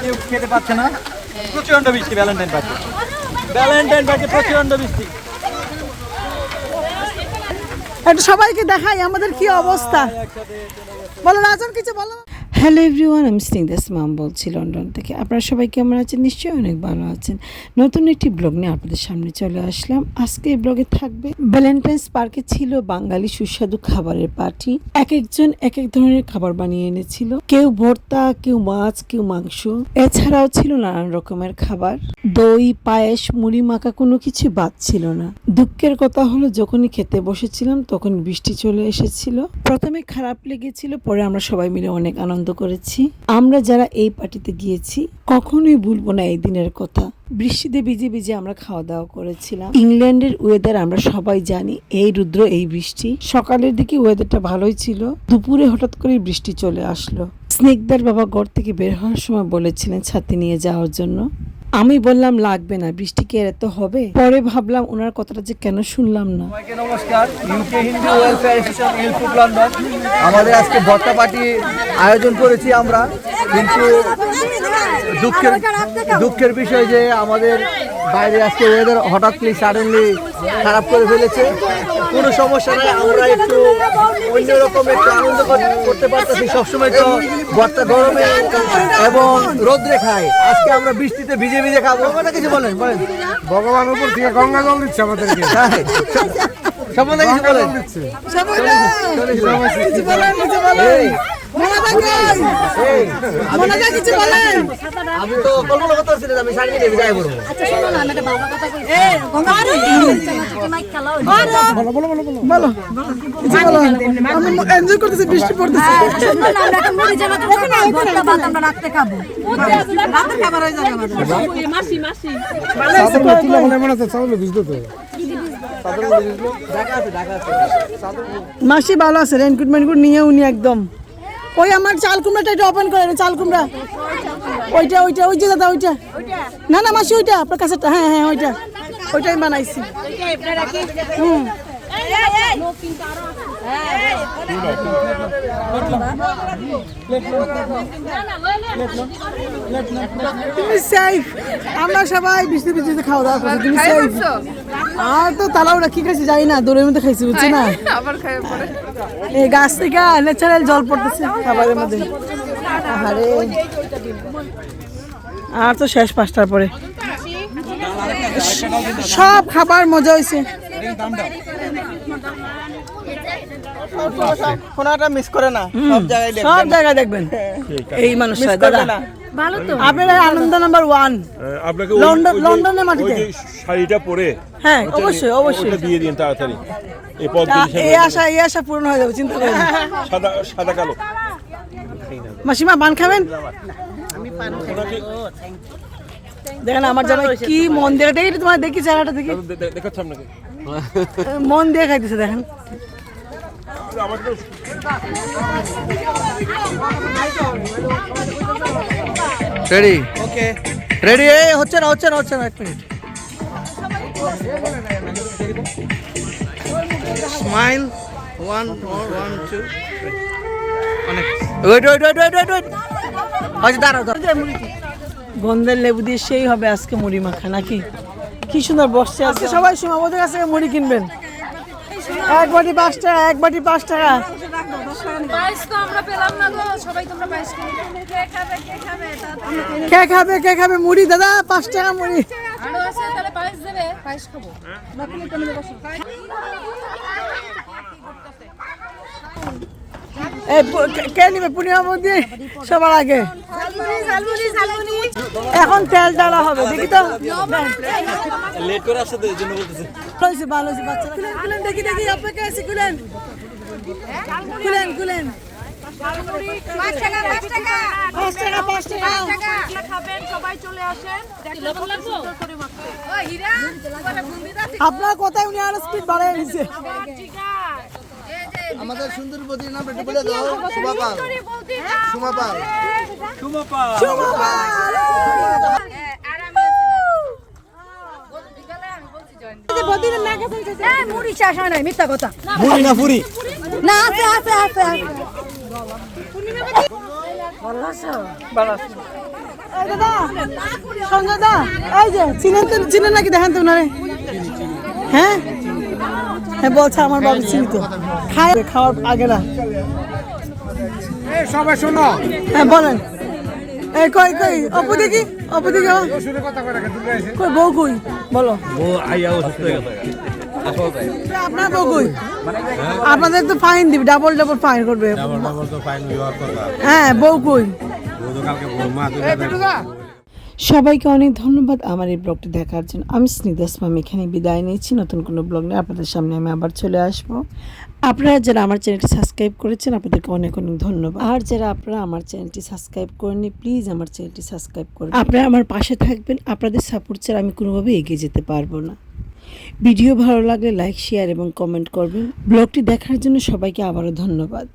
কেউ পাচ্ছে না। প্রচণ্ড বৃষ্টি ভ্যালেন্টাইন পার্কে ভ্যালেন্টাইন পার্কে প্রচণ্ড বৃষ্টি। একটু সবাইকে দেখাই আমাদের কি অবস্থা। বলো, রাজন কিছু বলো হ্যালো এভরিওয়ান আমি স্নিগ্ধাস মাম বলছি লন্ডন থেকে আপনারা সবাই কেমন আছেন নিশ্চয়ই অনেক ভালো আছেন নতুন একটি ব্লগ নিয়ে আপনাদের সামনে চলে আসলাম আজকে এই ব্লগে থাকবে ভ্যালেন্টাইন্স পার্কে ছিল বাঙালি সুস্বাদু খাবারের পার্টি এক একজন এক এক ধরনের খাবার বানিয়ে এনেছিল কেউ ভর্তা কেউ মাছ কেউ মাংস এছাড়াও ছিল নানান রকমের খাবার দই পায়েস মুড়ি মাখা কোনো কিছু বাদ ছিল না দুঃখের কথা হলো যখনই খেতে বসেছিলাম তখন বৃষ্টি চলে এসেছিল প্রথমে খারাপ লেগেছিল পরে আমরা সবাই মিলে অনেক আনন্দ করেছি। আমরা যারা এই পার্টিতে গিয়েছি, কখনোই ভুলবো না এই দিনের কথা। বৃষ্টিতে ভিজে ভিজে আমরা খাওয়া দাওয়া করেছিলাম। ইংল্যান্ডের ওয়েদার আমরা সবাই জানি, এই রুদ্র, এই বৃষ্টি। সকালের দিকে ওয়েদারটা ভালোই ছিল। দুপুরে হঠাৎ করে বৃষ্টি চলে আসলো। স্নেকদার বাবা ঘর থেকে বের হওয়ার সময় বলেছিলেন ছাতি নিয়ে যাওয়ার জন্য। আমি বললাম, লাগবে না, বৃষ্টি কি এত হবে? পরে ভাবলাম, ওনার কথাটা যে কেন শুনলাম না। আমাদের আজকে ভর্তা পার্টি আয়োজন করেছি আমরা, কিন্তু দুঃখের দুঃখের বিষয় যে আমাদের বাইরে আজকে ওয়েদার হঠাৎই সাডেনলি খারাপ করে ফেলেছে। কোনো সমস্যা নাই আমরা একটু অন্যরকম একটু আনন্দ করতে পারতেছি সবসময় তো বর্ষা গরমে এবং রোদ্রে খাই আজকে আমরা বৃষ্টিতে ভিজে ভিজে খাব কথা কিছু বলেন বলেন ভগবান উপর থেকে গঙ্গা জল দিচ্ছে আমাদেরকে? সম্বন্ধে কিছু বলেন আমি তো কল্পনা করতে পারছি আমি শাড়ি নিয়ে যাই বলব বৃষ্টি পড়তেছে। মাসি ভালো আছে রেনকুট মেনকুট নিয়ে উনি একদম। ওই আমার চাল কুমড়াটা এটা ওপেন করে চাল কুমড়া। ওইটা ওইটা ওই যে দাদা ওইটা। না না মাসি ওইটা আপনার কাছেটা হ্যাঁ হ্যাঁ ওইটা। ওইটাই বানাইছি। হুম। তুমি সেফ আমরা সবাই বৃষ্টি বৃষ্টিতে খাওয়া দাওয়া তুমি সেফ আর তো তালাওরা কি খাইছি জানি না দূরের মধ্যে খাইছি বুঝছি না। এই গাছ থেকে ন্যাচারাল জল পড়তেছে খাবারের মধ্যে। আরে আর তো শেষ পাঁচটার পরে। সব খাবার মজা হয়েছে কোনটা মিস করে না সব জায়গায় সব জায়গায় দেখবেন। এই মানুষটা দাদা। ভালো তো। আপনার আনন্দ নাম্বার ওয়ান আপনাকে লন্ডন লন্ডনের ওই মাটিতে শাড়িটা পরে হ্যাঁ অবশ্যই অবশ্যই। দিয়ে দিন তাড়াতাড়ি। এই তা এই আশা এই আশা পূরণ হয়ে যাবে চিন্তা করেন। সাদা সাদা কালো। মাসিমা পান খাবেন? দেখেন আমার জামাই কি মন দিয়ে দেখি তোমার দেখি চেহারাটা দেখি। দে- দে- আপনাকে। মন দিয়ে খাইতেছে দেখেন। আমাকে তো রেডি ওকে রেডি এই হচ্ছে না হচ্ছে না হচ্ছে না এক minute. Smile one one two অনেক। Wait wait wait wait wait wait আচ্ছা দাঁড়াও দাঁড়াও। গন্ধের লেবু দিয়ে সেই হবে আজকে মুড়ি মাখা নাকি? কি সুন্দর বসছে আজকে। সবাই সীমাবদ্ধের কাছ থেকে মুড়ি কিনবেন। এক বাটি পাঁচ টাকা এক বাটি পাঁচ টাকা। পায়েস তো আমরা পেলাম না গো সবাই তোমরা পায়েস কিনে কে খাবে কে খাবে? তা- কে খাবে কে খাবে? মুড়ি দাদা পাঁচ টাকা মুড়ি। কে- নিবে? পূর্ণিমা মন্দির সবার আগে। এখন তেল ডালা হবে দেখি তো। লেট করে আসছে তো এই জন্য বলতেছে। ভালো দেখি দেখি আছে খুলেন খুলেন। আপনার কথায় উনি আরও স্পিড বাড়াই আমাদের সুন্দরবতীর নাম একটু বলে দাও সুমাপাল সুমাপাল আর আমি বিকালে আমি বলছি জয়েন এই মুড়ি শেষ হয় নাই মিথ্যা কথা। মুড়ি না পুরি? না আছে আছে আছে আছে। এই দাদা সঞ্জয় দা এই যে চিনেন তো চিনেন নাকি দেখেন তো ওনারে হ্যাঁ? হ্যাঁ বলছে আমার বাবু চিনি খায় খাওয়ার আগে না। সবাই শোনো। হ্যাঁ বলেন। এই কই কই? অপু দেখি অপু দেখি কই বউ কই? বলো। বউ আইয়া অসুস্থ হয়ে গেছে আপনার বউ কই? আপনাদের তো ফাইন দিবে ডাবল ডাবল ফাইন করবে। হ্যাঁ বউ কই? সবাইকে অনেক ধন্যবাদ আমার এই ব্লগটি দেখার জন্য। আমি স্নিদাস মাম এখানে বিদায় নিয়েছি নতুন কোনো ব্লগ নিয়ে আপনাদের সামনে আমি আবার চলে আসব। আপনারা যারা আমার চ্যানেলটি সাবস্ক্রাইব করেছেন, আপনাদেরকে অনেক অনেক ধন্যবাদ। আর যারা আপনারা আমার চ্যানেলটি সাবস্ক্রাইব করেননি, প্লিজ আমার চ্যানেলটি সাবস্ক্রাইব করুন আপনারা আমার পাশে থাকবেন। আপনাদের সাপোর্ট ছাড়া আমি কোনোভাবে এগিয়ে যেতে পারব না। ভিডিও ভালো লাগলে লাইক, শেয়ার এবং কমেন্ট করবেন। ব্লগটি দেখার জন্য সবাইকে আবারও ধন্যবাদ।